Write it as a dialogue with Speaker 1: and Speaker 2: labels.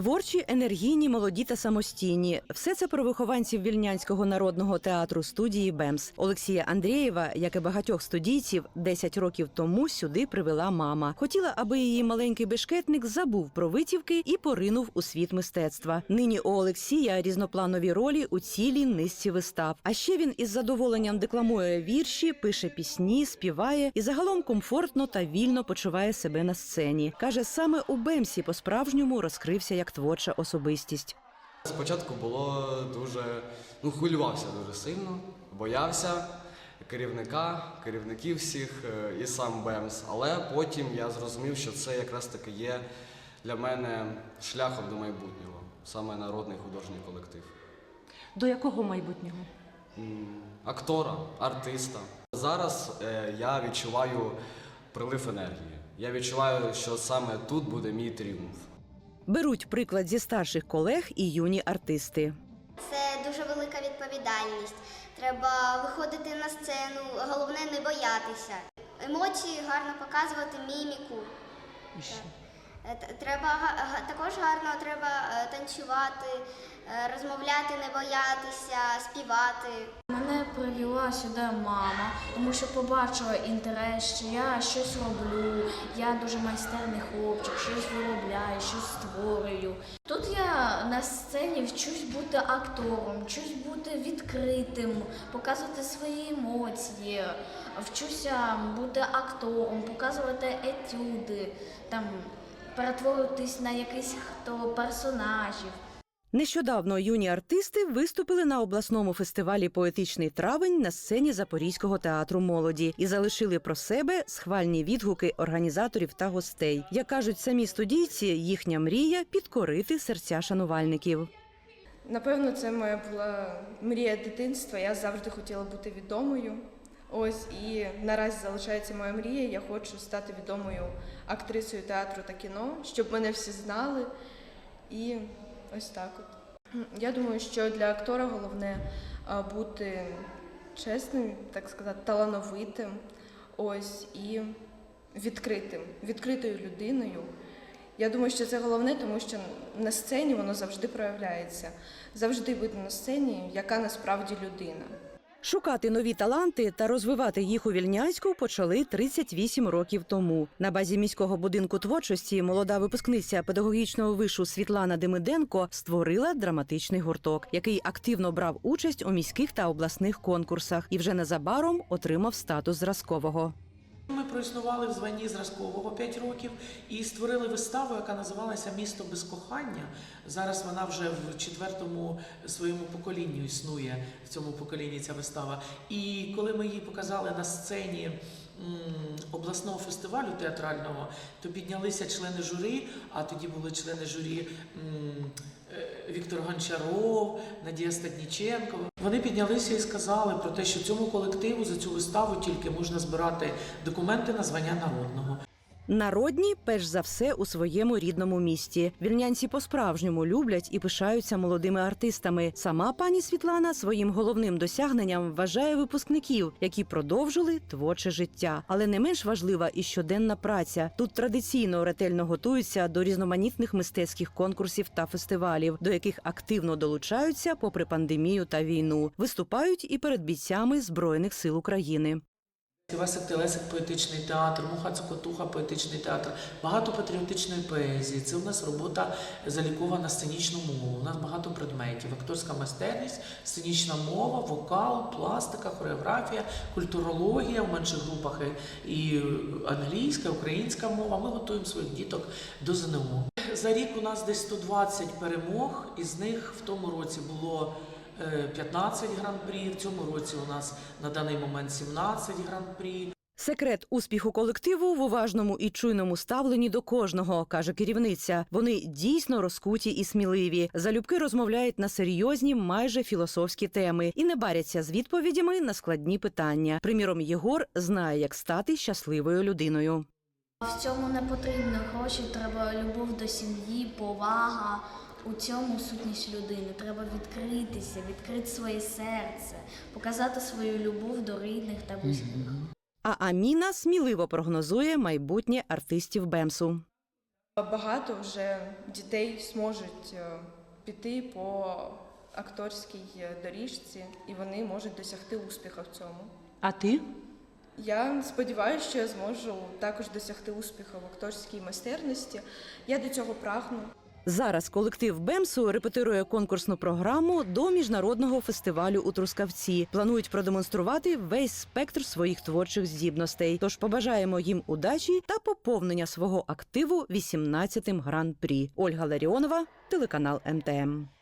Speaker 1: Творчі, енергійні, молоді та самостійні. Все це про вихованців вільнянського народного театру студії БЕМС. Олексія Андрієва, як і багатьох студійців, 10 років тому сюди привела мама. Хотіла, аби її маленький бешкетник забув про витівки і поринув у світ мистецтва. Нині у Олексія різнопланові ролі у цілій низці вистав. А ще він із задоволенням декламує вірші, пише пісні, співає і загалом комфортно та вільно почуває себе на сцені. каже, саме у Бемсі по-справжньому розкрився як творча особистість.
Speaker 2: Спочатку було дуже ну хвилювався дуже сильно, боявся керівника, керівників всіх е, і сам БЕМС. Але потім я зрозумів, що це якраз таки є для мене шляхом до майбутнього, саме народний художній колектив.
Speaker 1: До якого майбутнього?
Speaker 2: Актора, артиста. Зараз е, я відчуваю прилив енергії. Я відчуваю, що саме тут буде мій тріумф.
Speaker 1: Беруть приклад зі старших колег і юні артисти.
Speaker 3: Це дуже велика відповідальність. Треба виходити на сцену, головне не боятися. Емоції гарно показувати, міміку. Е, т- Треба га- га- також гарно треба е, танцювати, е, розмовляти, не боятися, співати.
Speaker 4: Мене привела сюди мама, тому що побачила інтерес, що я щось роблю, я дуже майстерний хлопчик, щось виробляю, щось створюю. Тут я на сцені вчусь бути актором, вчусь бути відкритим, показувати свої емоції, вчуся бути актором, показувати етюди, там перетворюватись на якихось хто персонажів.
Speaker 1: Нещодавно юні артисти виступили на обласному фестивалі Поетичний травень на сцені Запорізького театру молоді і залишили про себе схвальні відгуки організаторів та гостей. Як кажуть самі студійці, їхня мрія підкорити серця шанувальників.
Speaker 5: Напевно, це моя була мрія дитинства. Я завжди хотіла бути відомою. Ось і наразі залишається моя мрія. Я хочу стати відомою актрисою театру та кіно, щоб мене всі знали. І ось так от. Я думаю, що для актора головне бути чесним, так сказати, талановитим, ось і відкритим, відкритою людиною. Я думаю, що це головне, тому що на сцені воно завжди проявляється. Завжди видно на сцені, яка насправді людина.
Speaker 1: Шукати нові таланти та розвивати їх у Вільнянську почали 38 років тому. На базі міського будинку творчості молода випускниця педагогічного вишу Світлана Демиденко створила драматичний гурток, який активно брав участь у міських та обласних конкурсах і вже незабаром отримав статус зразкового.
Speaker 6: Ми проіснували в званні зразкового 5 років і створили виставу, яка називалася Місто без кохання. Зараз вона вже в четвертому своєму поколінню існує в цьому поколінні ця вистава. І коли ми її показали на сцені обласного фестивалю театрального, то піднялися члени журі, а тоді були члени журі е, Віктор Гончаров, Надія Стадніченко. Вони піднялися і сказали про те, що цьому колективу за цю виставу тільки можна збирати документи на звання народного.
Speaker 1: Народні, перш за все, у своєму рідному місті. Вільнянці по-справжньому люблять і пишаються молодими артистами. Сама пані Світлана своїм головним досягненням вважає випускників, які продовжили творче життя. Але не менш важлива і щоденна праця. Тут традиційно ретельно готуються до різноманітних мистецьких конкурсів та фестивалів, до яких активно долучаються попри пандемію та війну. Виступають і перед бійцями збройних сил України.
Speaker 6: Весик Телесик поетичний театр, Муха Цокотуха поетичний театр, багато патріотичної поезії. Це у нас робота залікована сценічну мову. У нас багато предметів: акторська майстерність, сценічна мова, вокал, пластика, хореографія, культурологія в менших групах і англійська, українська мова. Ми готуємо своїх діток до ЗНО. За рік у нас десь 120 перемог, із них в тому році було. Е, 15 гран-прі. В цьому році у нас на даний момент 17 гран-прі.
Speaker 1: Секрет успіху колективу в уважному і чуйному ставленні до кожного, каже керівниця. Вони дійсно розкуті і сміливі. Залюбки розмовляють на серйозні, майже філософські теми і не баряться з відповідями на складні питання. Приміром, Єгор знає, як стати щасливою людиною.
Speaker 4: В цьому не потрібно гроші, треба любов до сім'ї, повага. У цьому сутність людини. Треба відкритися, відкрити своє серце, показати свою любов до рідних та близьких.
Speaker 1: А Аміна сміливо прогнозує майбутнє артистів Бемсу.
Speaker 5: Багато вже дітей зможуть е, піти по акторській доріжці, і вони можуть досягти успіху в цьому.
Speaker 1: А ти?
Speaker 5: Я сподіваюся, що я зможу також досягти успіху в акторській майстерності. Я до цього прагну.
Speaker 1: Зараз колектив Бемсу репетирує конкурсну програму до міжнародного фестивалю у Трускавці. Планують продемонструвати весь спектр своїх творчих здібностей. Тож побажаємо їм удачі та поповнення свого активу 18-м гран-прі. Ольга Ларіонова, телеканал МТМ.